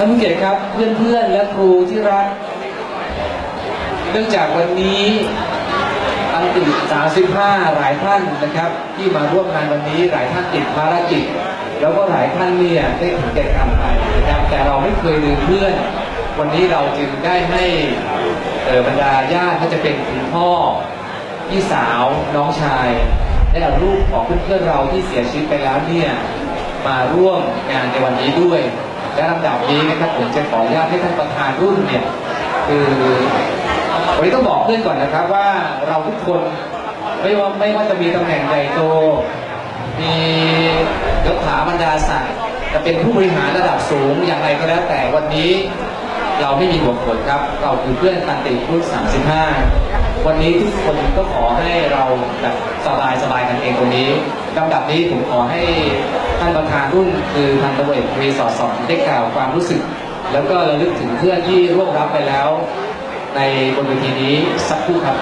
ท่านผู้เกียรติครับเพื่อนๆและครูที่รัก เนื่องจากวันนี้อันติ35 หลายท่านนะครับ ที่มาร่วมงานวันนี้หลายท่านติดภารกิจ แล้วก็หลายท่านเนี่ยได้ถึงแก่กรรมไปนะครับแต่เราไม่เคยลืมเพื่อน วันนี้เราจึงได้ให้บรรดาญาติก็จะเป็นคุณพ่อพี่สาวน้องชายได้เอารูปของเพื่อนๆเราที่เสียชีวิตไปแล้วเนี่ยมาร่วมงานในวันนี้ด้วย และลำดับนี้นะครับผมจะขออนุญาตให้ท่านประธานรุ่นเนี่ยคือวันนี้ต้องบอกเพื่อนก่อนนะครับว่าเราทุกคนไม่ว่าไม่ว่าจะมีตำแหน่งใหญ่โต มียศถาบรรดาศักดิ์จะเป็นผู้บริหารระดับสูงอย่างไรก็แล้วแต่วันนี้ เราไม่มีหัวผลครับ เราคือเพื่อนตันติรุ่น35 วันนี้ทุกคนก็ขอให้เราแบบสบายสบายกันเองตรงนี้ลำดับนี้ผมขอให้ท่านประธานรุ่นคือพันตำรวจเอกตรีสอดสองได้กล่าวความรู้สึก แล้วก็ระลึกถึงเพื่อนที่ร่วมรับไปแล้ว ในบนเวทีนี้สักครู่ครับ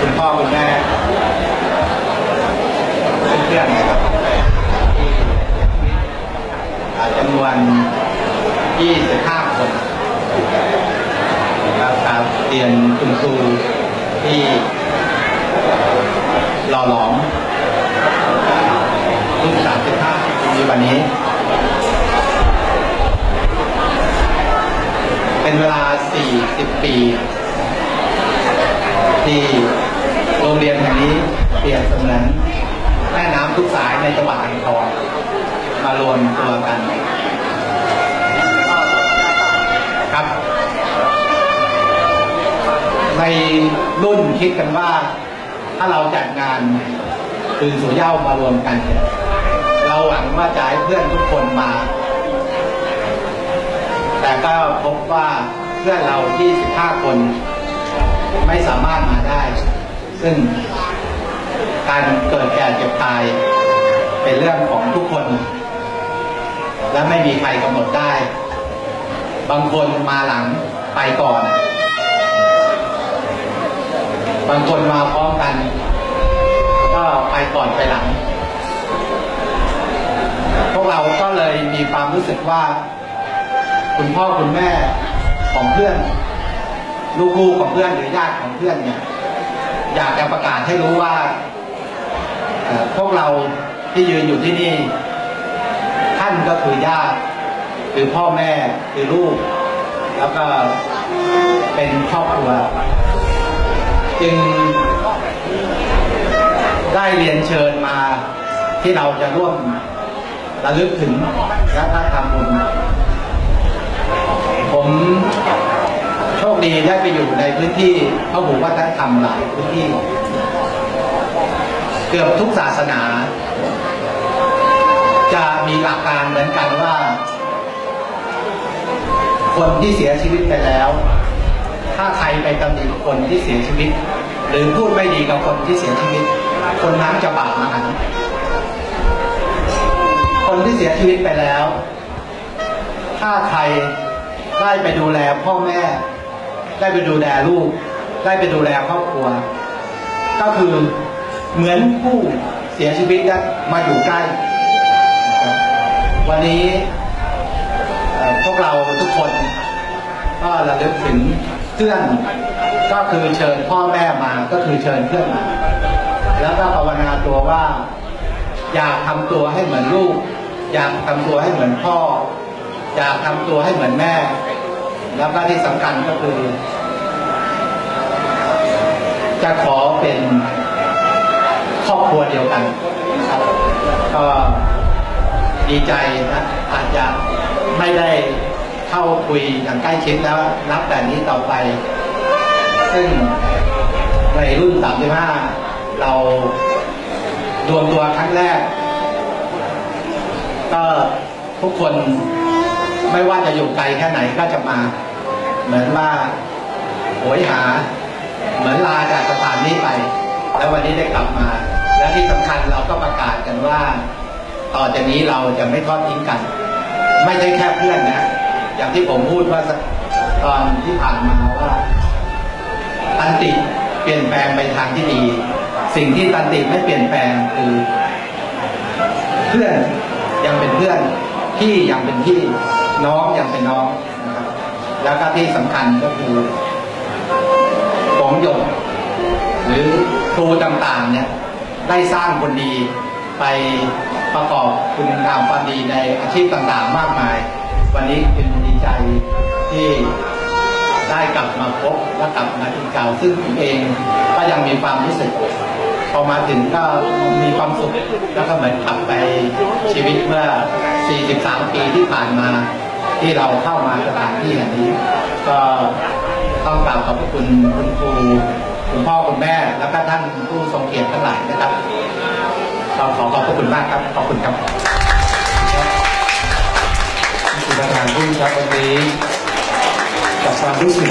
คุณพ่อคุณแม่เพื่อนๆนะครับอาจำนวน 25 คนนะครับการเรียนคุณครูที่หล่ อหลอมรุ่น35ในวันนี้ เป็นเวลา40ปี ที่โรงเรียนแห่งนี้เปรียบเสมือนแม่น้ำทุกสายในจังหวัดอ่างทองมารวมตัวกันครับ ในรุ่นคิดกันว่า ถ้าเราจัดงานคืนสู่เย้ามารวมกันเนี่ยเราหวังว่าจะให้เพื่อนทุกคนมา แต่ก็พบว่าเพื่อนเราที่15คน ไม่สามารถมาได้ ซึ่งการเกิดแก่เจ็บตายเป็นเรื่องของทุกคน และไม่มีใครกำหนดได้ บางคนมาหลังไปก่อน บางคนมาพ ก่อนไปหลัง พวกเราก็เลยมีความรู้สึกว่า คุณพ่อคุณแม่ของเพื่อน ลูกๆของเพื่อนหรือญาติของเพื่อนเนี่ย อยากจะประกาศให้รู้ว่าพวกเราที่ยืนอยู่ที่นี่ ท่านก็คือญาติคือพ่อแม่คือลูก แล้วก็เป็นครอบครัว จึง ได้เรียนเชิญมาที่เราจะร่วมระลึกถึงและพระธรรมบุญผมโชคดีได้ไปอยู่ในพื้นที่พระหูวัฒนธรรมหลายพื้นที่ เกือบทุกศาสนา จะมีหลักการเหมือนกันว่า คนที่เสียชีวิตไปแล้ว ถ้าใครไปตำหนิคนที่เสียชีวิต หรือพูดไม่ดีกับคนที่เสียชีวิต คนนั้นจะบาปมหันต์คนที่เสียชีวิตไปแล้ว ถ้าใครได้ไปดูแลพ่อแม่ ได้ไปดูแลลูก ได้ไปดูแลครอบครัว ก็คือเหมือนผู้เสียชีวิตนั้นมาอยู่ใกล้ วันนี้พวกเราทุกคนก็ระลึกถึงเพื่อนก็คือเชิญพ่อแม่มาก็คือเชิญเพื่อนมา แล้วก็ภาวนาตัวว่า อยากทำตัวให้เหมือนลูก อยากทำตัวให้เหมือนพ่อ อยากทำตัวให้เหมือนแม่ แล้วก็ที่สำคัญก็คือ จะขอเป็นครอบครัวเดียวกันครับก็ดีใจนะอาจจะไม่ได้เข้าคุยอย่างใกล้ชิดแล้วนับแต่นี้ต่อไป ซึ่งในรุ่น 35 เรารวมตัวครั้งแรก ก็ทุกคนไม่ว่าจะอยู่ไกลแค่ไหนก็จะมา เหมือนว่าโหยหา เหมือนลาจากสถานนี้ไป แล้ววันนี้ได้กลับมา และที่สำคัญเราก็ประกาศกันว่า ต่อจากนี้เราจะไม่ทอดทิ้งกัน ไม่ใช่แค่เพื่อนนะ อย่างที่ผมพูดว่าตอนที่ผ่านมาว่า อันติเปลี่ยนแปลงไปทางที่ดี สิ่งที่ตันติไม่เปลี่ยนแปลงคือ เพื่อนยังเป็นเพื่อนพี่ยังเป็นพี่น้องยังเป็นน้องนะครับ แล้วก็ที่สำคัญก็คือผมหยกหรือครูต่างๆเนี่ยได้สร้างคนดีไปประกอบคุณงามความดีในอาชีพต่างๆ มากมาย วันนี้เป็นดีใจที่ได้กลับมาพบและกลับมาที่เก่าซึ่งผมเองก็ยังมีความรู้สึก พอมาถึงก็มีความสุขแล้วก็เหมือนกลับไปชีวิตเมื่อ 43 ปีที่ผ่านมาที่เราเข้ามาสถานที่แห่งนี้ ก็ต้องกล่าวขอบพระคุณคุณครูคุณพ่อคุณแม่แล้วก็ท่านผู้ทรงเกียรติทั้งหลายนะครับเราขอขอบพระคุณมากครับขอบคุณครับคุณประธานผู้ครับวันนี้กับความรู้สึก